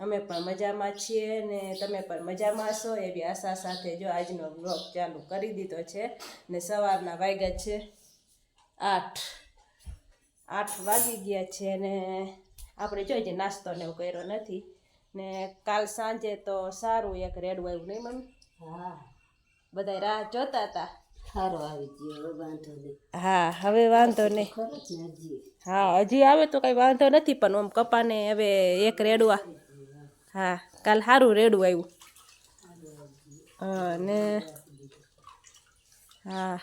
અમે પણ મજામાં છીએ ને તમે પણ મજામાં છો એવી આશા સાથે જો આજનો વ્લોગ ચાલુ કરી દીધો છે ને સવારના વાગ્યા છે આઠ. આઠ વાગી ગયા છે ને આપણે જોઈએ નાસ્તો ને એવું કર્યો નથી. ને કાલ સાંજે તો સારું એક રેડવું આવ્યું નહીં મમ્મી? હા. બધા રાહ જોતા હતા. સારો આવી ગયો વાંધો નહીં. હા હવે વાંધો નહીં. હા હજી આવે તો કઈ વાંધો નથી પણ આમ કપાને હવે એક રેડવા. હા કાલ સારું રેડું આવ્યું. હા ને હા.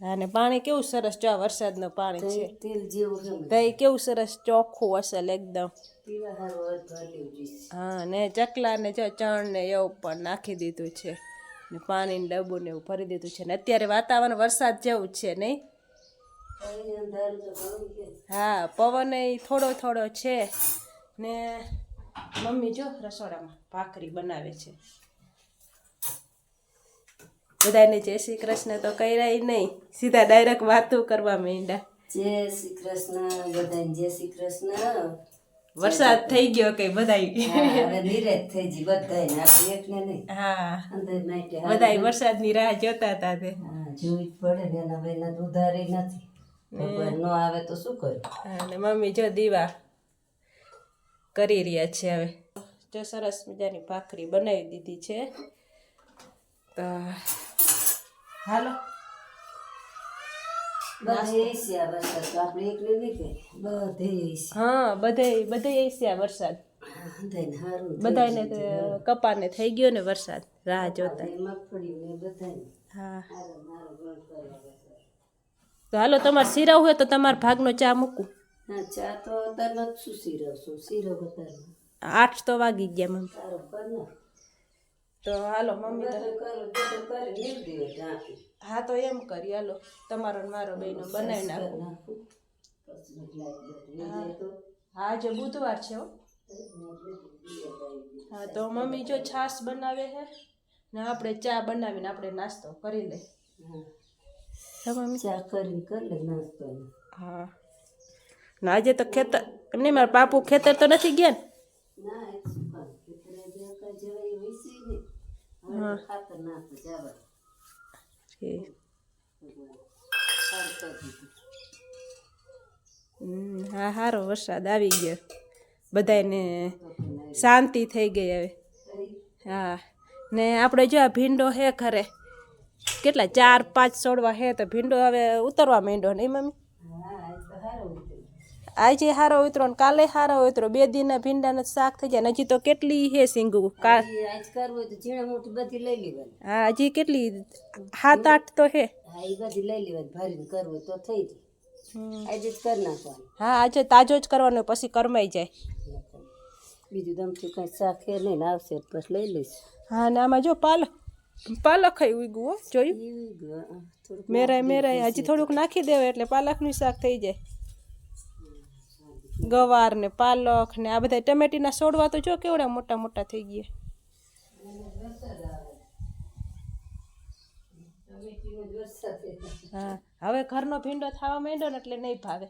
હા ને પાણી કેવું સરસ જો વરસાદનું પાણી છે. તેલ જેવું ગમે કેવું સરસ ચોખ્ખું અસલ એકદમ. હા ને ચકલા ને જો ચણ ને એવું પણ નાખી દીધું છે. ને પાણીનું ડબ્બો ને એવું ભરી દીધું છે ને અત્યારે વાતાવરણ વરસાદ જેવું છે, નહીં? હા, પવન થોડો થોડો છે ને મમ્મી જો રસોડામાં ભાખરી બનાવે છે. બધાને જય શ્રી કૃષ્ણ તો કર્યા નહીં. સીધા ડાયરેક્ટ વાતો કરવા માંડ્યા. જય શ્રી કૃષ્ણ બધાને જય શ્રી કૃષ્ણ. વરસાદ થઈ ગયો કે બધાય? હવે ધીરે જ થઈ જી બધાને આપણે એકને નહીં. હા. અંદર નાઈટે બધાય વરસાદની રાહ જોતા હતા તે. હા જોવી જ પડે ને એના વયના તો નથી. નો. ન આવે તો શું કર્યું અને મમ્મી જો દીવા કરી રહ્યા છે હવે. જો સરસ મજાની ભાખરી બનાવી દીધી છે. તો હાલો બધે એશિયા વરસાદ તો આપણે એકને નહીં કે બધે એશિયા હા બધે બધે એસ્યા વરસાદ. બધાને કપાને થઈ ગયો ને વરસાદ રાહ જોતા. હા. તો હાલો તમારે સિરાવ હોય તો તમારા ભાગનો ચા મૂકું. ચા તો આઠ તો વાગી ગયા મમ્મી. તો હાલો મમ્મી હા તો એમ કરી હાલો. તમારો મારો બેનો બનાવી નાખો. હા. આજે બુધવાર છે હો. હા તો મમ્મી જો છાશ બનાવે છે ને આપણે ચા બનાવીને આપણે નાસ્તો કરી લઈ હા. હા મમ્મી. ચા કરીને કરી લે નાસ્તો હા. ના આજે તો ખેતર એમને મારા બાપુ ખેતર તો નથી ગયા ને હા. સારો વરસાદ આવી ગયો. બધાને શાંતિ થઈ ગઈ હવે. હા. ને આપણે જો આ ભીંડો હે ખરે કેટલા ચાર પાંચ છોડવા હે તો ભીંડો હવે ઉતરવા માંડ્યો નહીં મમ્મી? આજે હારો ઉતરો ને કાલે હારો ઉતરો. બે દિનના ભીંડાનું શાક થઈ જાય હજી તો કેટલી હે સિંગુ? હા હજી કેટલી? સાત આઠ તો હે. હા આજે તાજો જ કરવાનો પછી કરમાઈ જાય. બીજું દમથી કઈ શાક હે નહીં આવશે પછી લઈ લઈશ. હા ને આમાં જો પાલક પાલક ખાઈ ઉગ્યું હો જોયું? મેરાય મેરાય હજી થોડુંક નાખી દેવાય એટલે પાલકનું શાક થઈ જાય. ગવાર ને પાલક ને આ બધા ટમેટીના છોડવા તો જો કેવડા મોટા મોટા થઈ ગયા. હા, હવે ઘરનો ભીંડો થવા માંડ્યો ને એટલે નહીં ભાવે.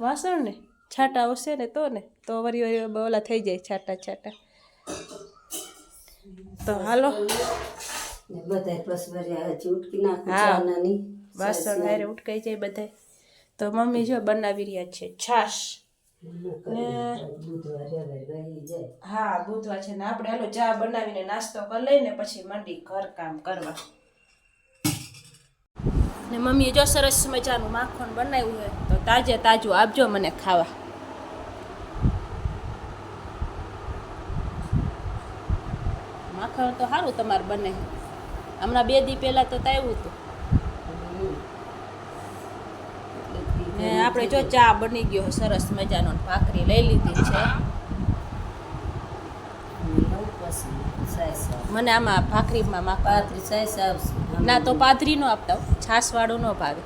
વાસણ ન છાટા આવશે ને તો ને, તો વરી ઓલા થઈ જાય છાટા છાટા. તો હાલો. વળી હજી ઉટકી નાખું હારે ઉટકાઈ જાય બધાય. તો મમ્મી જો બનાવી રહ્યા છે. છાશ. હા બુધવાર છે ને આપણે હાલો ચા બનાવીને નાસ્તો કરી લઈને પછી મંડી ઘર કામ કરવા. ને મમ્મીએ જો સરસ મજાનું માખણ બનાવ્યું હોય તો તાજે તાજું આપજો મને ખાવા. માખણ તો સારું તમારે બને. હમણાં બે દી પહેલાં તો આવ્યું હતું. ને આપણે જો ચા બની ગયો સરસ મજાનો ભાખરી લઈ લીધી છે. મને આમાં ભાખરીમાં માં પાથરી સાઈસ આવશે. ના તો પાથરી નો આપતા હો. છાશવાળું નો ભાવે.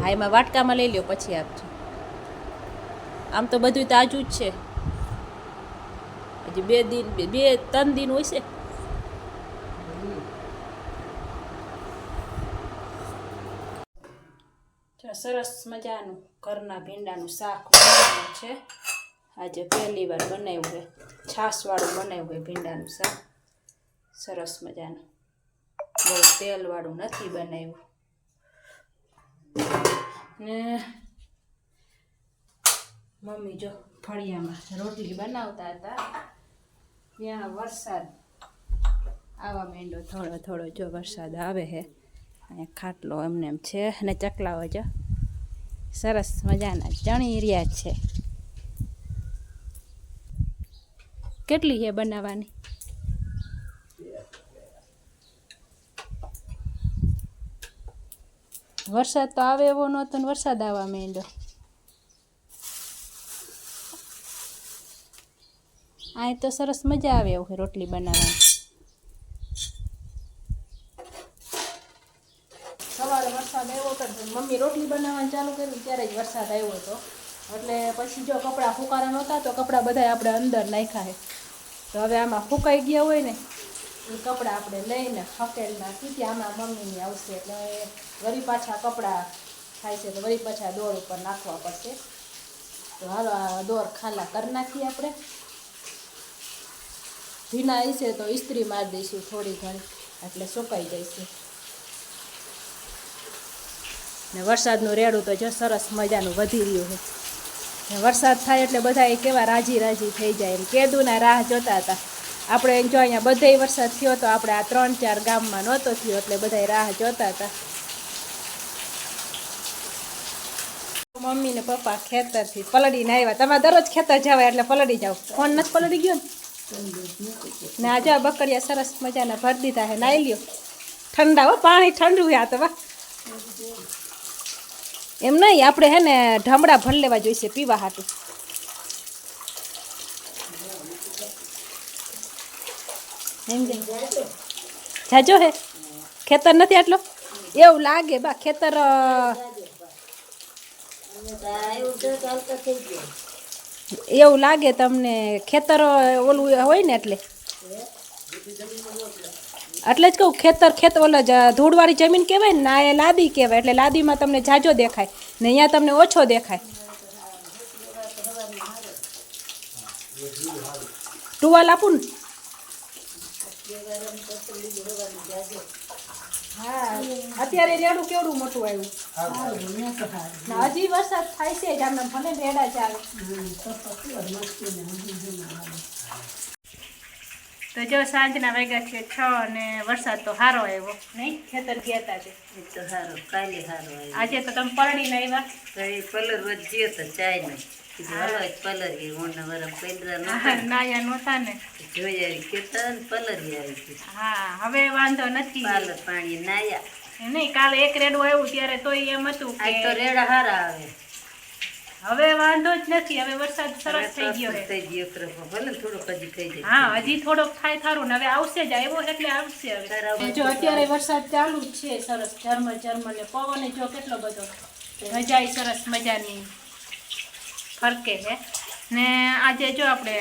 હા એમાં વાટકામાં લઈ લ્યો પછી આપજો. આમ તો બધું તાજું જ છે. હજી બે દિન, બે ત્રણ દિન હોય છે. સરસ મજાનું ઘરના ભીંડાનું શાક બનાવ્યું છે. આજે પહેલી વાર બનાવ્યું છે. છાશવાળું બનાવ્યું હોય ભીંડાનું શાક. સરસ મજાનું. બહુ તેલવાળું નથી બનાવ્યું. ને મમ્મી જો ફળિયામાં રોટલી બનાવતા હતા. ત્યાં વરસાદ આવા માંડો થોડો થોડો. જો વરસાદ આવે છે અહીંયા ખાટલો એમને એમ છે અને ચકલાઓ જો. સરસ મજાના ચણી રહ્યા છે. કેટલી છે બનાવવાની? વરસાદ તો આવે એવો નહોતો ને વરસાદ આવવા માંડ્યો. અહીં તો સરસ મજા આવે એવું રોટલી બનાવવાની. સવારે વરસાદ આવ્યો હતો મમ્મી રોટલી બનાવવાનું ચાલુ કર્યું, ત્યારે જ વરસાદ આવ્યો હતો. એટલે પછી જો કપડાં ફૂકારા નહોતા તો કપડાં બધા આપણે અંદર નાખ્યા છે. તો હવે આમાં ફૂંકાઈ ગયા હોય ને, એ કપડાં આપણે લઈને હકેલ નાખી ત્યાં આમાં મમ્મીની આવશે એટલે વળી પાછા કપડાં થાય છે તો વળી પાછા દોર ઉપર નાખવા પડશે. તો હાલો આ દોર ખાલા કરી નાખીએ આપણે. ભીના હશે તો ઇસ્ત્રી મારી દઈશું થોડી ઘણી, એટલે સુકાઈ જશે ને વરસાદનું રેડું તો જો સરસ મજાનું વધી રહ્યું છે. ને વરસાદ થાય એટલે બધા એ કેવા રાજી રાજી થઈ જાય એમ. કેદુના રાહ જોતા હતા. આપણે જો અહીંયા બધે વરસાદ થયો તો આપણે આ ત્રણ ચાર ગામમાં નહોતો થયો એટલે બધા રાહ જોતા હતા. મમ્મી ને પપ્પા ખેતરથી પલડીને આવ્યા. તમે દરરોજ ખેતર જવાય એટલે પલડી જાવ ફોન નથી પલડી ગયો ને? ને આજે આ બકરિયા સરસ મજાના ભરી દીધા છે, નાઈ લ્યો. ઠંડા હો, પાણી ઠંડુ આ તો એમ નહીં, આપણે હે ને ઢમડા ભર લેવા જોઈશે પીવા હાટું. જાજો હે. ખેતર નથી આટલો? એવું લાગે, બા, ખેતર એવું લાગે તમને ખેતર ઓલું હોય ને એટલે? એટલે જ કહું, ખેતર ખેત ઓલા ધૂળવાળી જમીન કહેવાય ને એ લાદી કહેવાય, એટલે લાદીમાં તમને જાજો દેખાય, ને અહીંયા તમને ઓછો દેખાય. ટુવાલ આપું ને? હા, અત્યારે રેડું કેવડું મોટું આવ્યું? હજી વરસાદ થાય છે જ આમને ભલે રેડા ચાલે તો જો સાંજના વાગ્યા છે છ અને વરસાદ તો સારો આવ્યો નહીં? ખેતર ગયા હતા તો સારો કાલે સારો આજે તો તમે પરણીને આવ્યા? પલર એ કલર વધ્યો તો ચાય નહીં. હાલો કલર એ ઓના નતા નાયા નહોતા ને. જોઈ આવી પલર ને આવી હા હવે વાંધો નથી. પાણી નાયા. નહીં કાલે એક રેડું આવ્યું ત્યારે તો એમ હતું તો રેડા હારા આવે. હવે વાંધો જ નથી હવે વરસાદ સરસ થઈ ગયો થઈ ગયો. ભલે થોડોક હજી થઈ જાય. હા હજી થોડોક થાય થારું ને હવે આવશે જ આવ્યો એટલે આવશે હવે. જો અત્યારે વરસાદ ચાલુ જ છે સરસ ઝરમ ઝરમ ને પવન જો કેટલો બધો. મજા સરસ મજાની ફરકે છે. ને આજે જો આપણે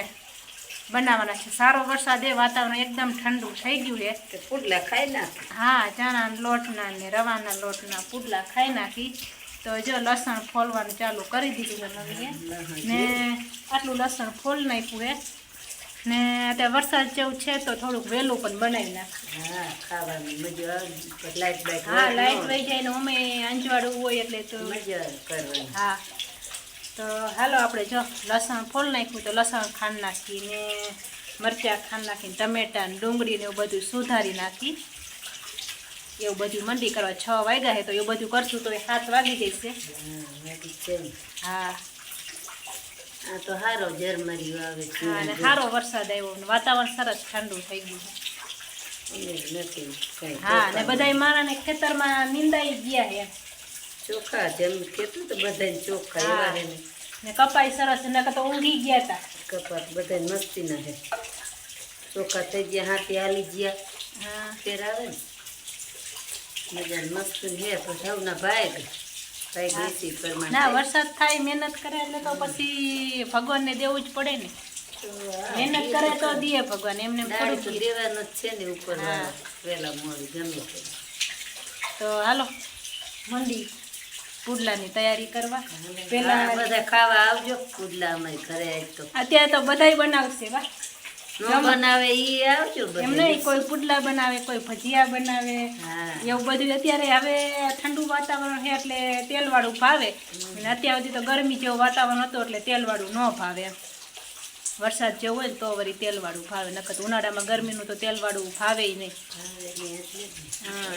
બનાવવાના છે. સારો વરસાદ એ વાતાવરણ એકદમ ઠંડુ થઈ ગયું છે. પુડલા ખાઈ નાખી. હા ચણા લોટના ને રવાના લોટના પુડલા ખાઈ નાખી. તો જો લસણ ફોલવાનું ચાલુ કરી દીધું છે મમ્મીએ. ને આટલું લસણ ફોલ નાખ્યું એ ને અત્યારે વરસાદ જેવું છે તો થોડુંક વહેલું પણ બનાવી નાખે હા લાઈટ વહી જાય ને અમે અંજવાળું હોય એટલે તો હા. તો હાલો આપણે જો લસણ ફોલ નાખ્યું તો લસણ ખાંડ નાખીને મરચાં ખાંડ નાખીને ટમેટા ડુંગળીને એવું બધું સુધારી નાખી. એવું બધું મંડી કરવા છ વાગ્યા છે તો એવું બધું કરશું તો એ સાત વાગી જશે હા. હા. આ તો હારો ઝરમરી આવે છે. હા અને સારો વરસાદ આવ્યો ને વાતાવરણ સરસ ઠંડુ થઈ ગયું હા ને બધા માણાને ખેતરમાં નિંદાઈ ગયા છે. ચોખા જેમ કેટલું તો બધાને ચોખા. એવા ને ને કપાઈ સરસ નકર તો ઊંઘી ગયા હતા કપાત બધાને મસ્તી ના હે. ચોખા થઈ ગયા હાથી હાલી ગયા. હા. ફેર આવે ને. મજા મસ્તી હે તો સૌના ભાઈ ના વરસાદ થાય મહેનત કરે એટલે તો પછી ભગવાનને દેવું જ પડે ને. મહેનત કરે તો દે ભગવાન એમને થોડું દેવાનું જ છે ને ઉપર હા. વેલા મોડી ગમે તો હાલો. મંડી. પુડલાની તૈયારી કરવા. પેલા બધા ખાવા આવજો. પુડલા અમારી ઘરે તો. અત્યારે તો બધાય બનાવશે વા નો બનાવે ઈ આવજો એમ નહીં કોઈ પુડલા બનાવે કોઈ ભજીયા બનાવે. એવું બધું અત્યારે હવે ઠંડુ વાતાવરણ છે એટલે તેલવાળું ભાવે. અને અત્યાર સુધી તો ગરમી જેવું વાતાવરણ હતું એટલે તેલવાળું ન ભાવે. વરસાદ જેવો હોય ને તો વળી તેલવાળું ભાવે. નકર ઉનાળામાં ગરમીનું તો તેલવાળું ભાવે નહીં. હા,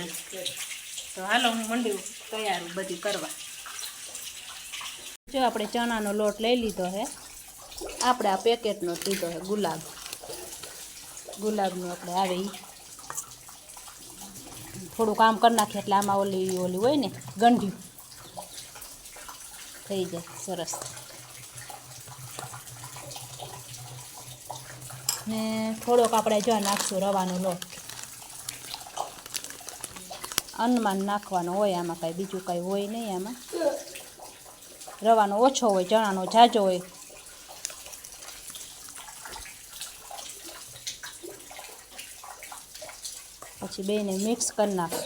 હા તો હાલો હું મંડ્યું તૈયાર બધું કરવા. જો આપણે ચણાનો લોટ લઈ લીધો છે આપણે આ પેકેટનો લીધો છે ગુલાબ. ગુલાબનું આપણે આવે થોડું કામ કરી નાખીએ એટલે આમાં ઓલી ઓલી હોય ને ગંઢિયું. થઈ જાય સરસ. ને થોડોક આપણે જો નાખશું રવાનો લોટ. અન્નમાં નાખવાનો હોય આમાં કાંઈ, બીજું કાંઈ હોય નહીં આમાં. રવાનો ઓછો હોય, ચણાનો જાજો હોય. પછી બેને મિક્સ કરી નાખો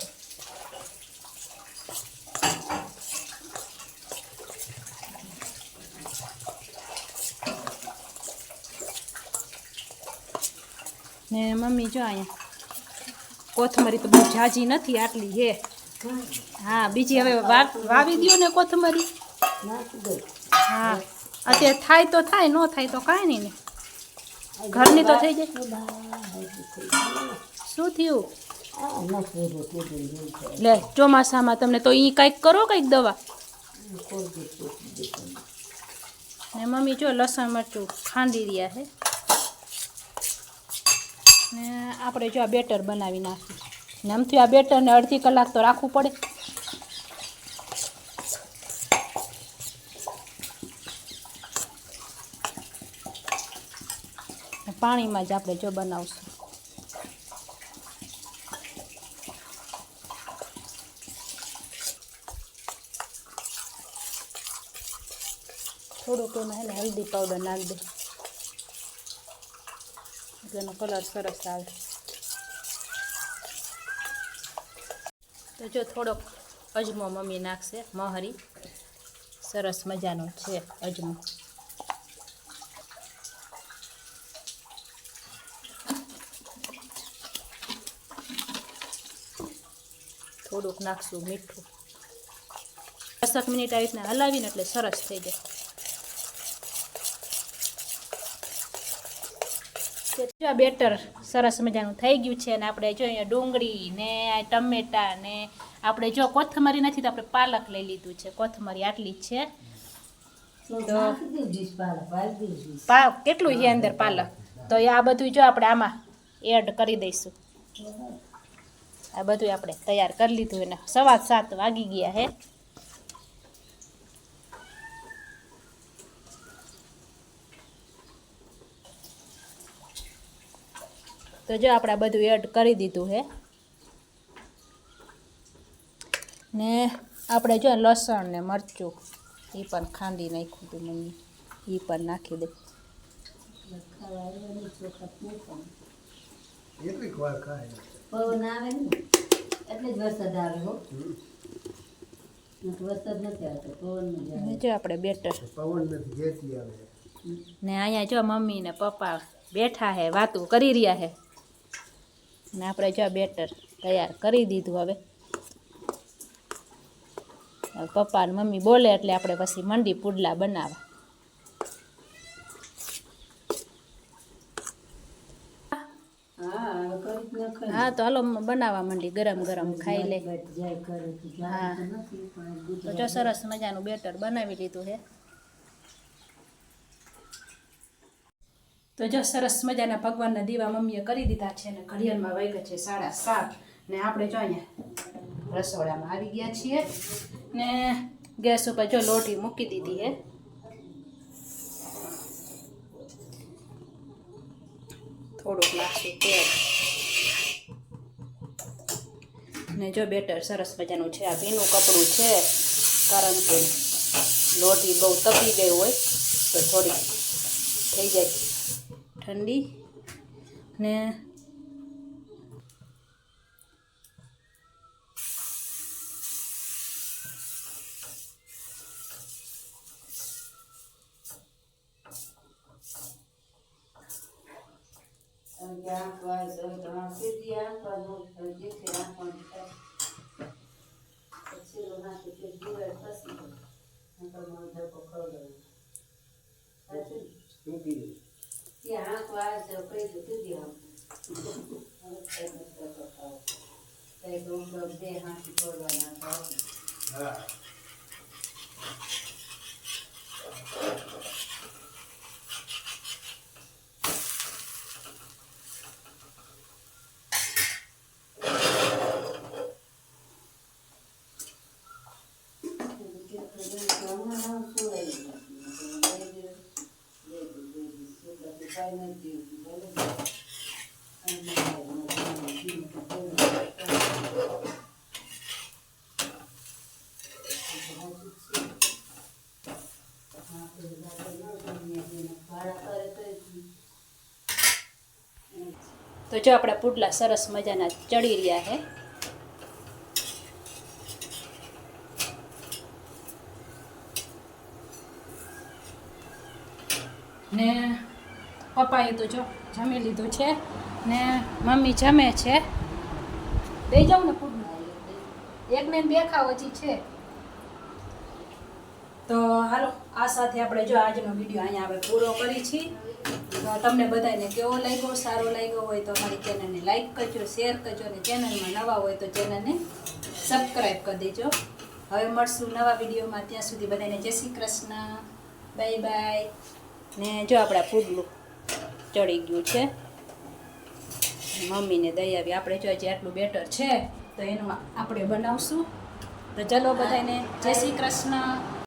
ને મમ્મી જો અહીંયા કોથમરી તો બહુ જાજી નથી આટલી છે હા, બીજી હવે વાવી દ્યો ને કોથમરી. હા, અત્યારે થાય તો થાય, ન થાય તો કાંઈ નહીં ને. ઘરની તો થઈ જાય. શું થયું? લે, ચોમાસામાં તમને તો એ કંઈક કરો કંઈક દવા? ને મમ્મી જો લસણ મરચું ખાંડી રહ્યા છે. ને આપણે જો આ બેટર બનાવી નાખ્યું ને આમથી આ બેટરને અડધી કલાક તો રાખવું પડે. પાણીમાં જ આપણે જો બનાવશું. થોડુંક એમાં હલ્દી પાવડર નાખી દે. એનો કલર સરસ આવે તો જો થોડોક અજમો મમ્મી નાખશે, મહરી. સરસ મજાનો છે અજમો. થોડુંક નાખશું મીઠું. દસક મિનિટ આવી રીતના હલાવીને એટલે સરસ થઈ જાય. જો આ બેટર સરસ મજાનું થઈ ગયું છે અને આપણે જો અહીંયા ડુંગળી ને આ ટમેટા ને આપણે જો કોથમરી નથી તો આપણે પાલક લઈ લીધું છે. કોથમરી આટલી જ છે. તો કેટલું છે અંદર પાલક? તો એ આ બધું જો આપણે આમાં એડ કરી દઈશું. આ બધું આપણે તૈયાર કરી લીધું એને સવા સાત વાગી ગયા હે. તો જો આપણે બધું એડ કરી દીધું હે ને આપણે જો લસણ ને મરચું એ પણ ખાંડી નાખ્યું હતું મમ્મી. એ પણ નાખી દે. પવન આવે ને એટલે જ વરસાદ આવે હો. નકર વરસાદ નથી આવતો પવન જ આવે. અને જો આપણે બેટર. પવન નથી જેથી આવે. ને અહીંયા જો મમ્મી ને પપ્પા બેઠા હે વાતું કરી રહ્યા હે ને આપણે જો બેટર તૈયાર કરી દીધું હવે. પપ્પા અને મમ્મી બોલે એટલે આપણે પછી મંડી પુડલા બનાવવા. હા હા તો હાલો બનાવવા મંડી ગરમ ગરમ ખાઈ લે. હા. તો જો સરસ મજાનું બેટર બનાવી લીધું છે. તો જો સરસ મજાના ભગવાનના દીવા મમ્મીએ કરી દીધા છે ને ઘડિયાળમાં વાગ્યા છે સાડા સાત. ને આપણે જો અહીંયા રસોડામાં આવી ગયા છીએ. ને ગેસ ઉપર જો લોટી મૂકી દીધી હે થોડુંક નાખશું તેલ. ને જો બેટર સરસ મજાનું છે આ ભીનું કપડું છે, કારણ કે લોટી બહુ તપી ગઈ હોય તો થોડી થઈ જાય. ઠંડી ને અને જે ગયો? ત્યાં આંખ વાય છે કઈ તો સીધી આંખ હવે કઈ નથી ધક્કો ખાવો. કઈ તો ઊંડો બે હાથી તોડવાના હતા. તો જો આપણા પુડલા સરસ મજાના ચડી રહ્યા છે. ને પપ્પાએ તો જો જમી લીધું છે ને મમ્મી જમે છે. દઈ જાઉં ને પુડલું. એક ને બે ખાવ હજી છે. તો હાલો, આ સાથે આપણે જો આજનો વીડિયો અહીંયા આપણે પૂરો કરી છીએ. તમને બધાને કેવો લાગ્યો, સારો લાગ્યો હોય તો અમારી ચેનલને લાઈક કરજો શેર કરજો અને ચેનલમાં નવા હોય તો ચેનલને સબસ્ક્રાઈબ કરી દેજો. હવે મળશું નવા વિડીયોમાં ત્યાં સુધી બધાને જય શ્રી કૃષ્ણ. બાય બાય ને જો આપણા પુડલું ચડી ગયું છે. મમ્મીને દઈ આવી. આપણે જો હજી આટલું બેટર છે, તો એનું આપણે બનાવશું. તો ચલો બધાને જય શ્રી કૃષ્ણ.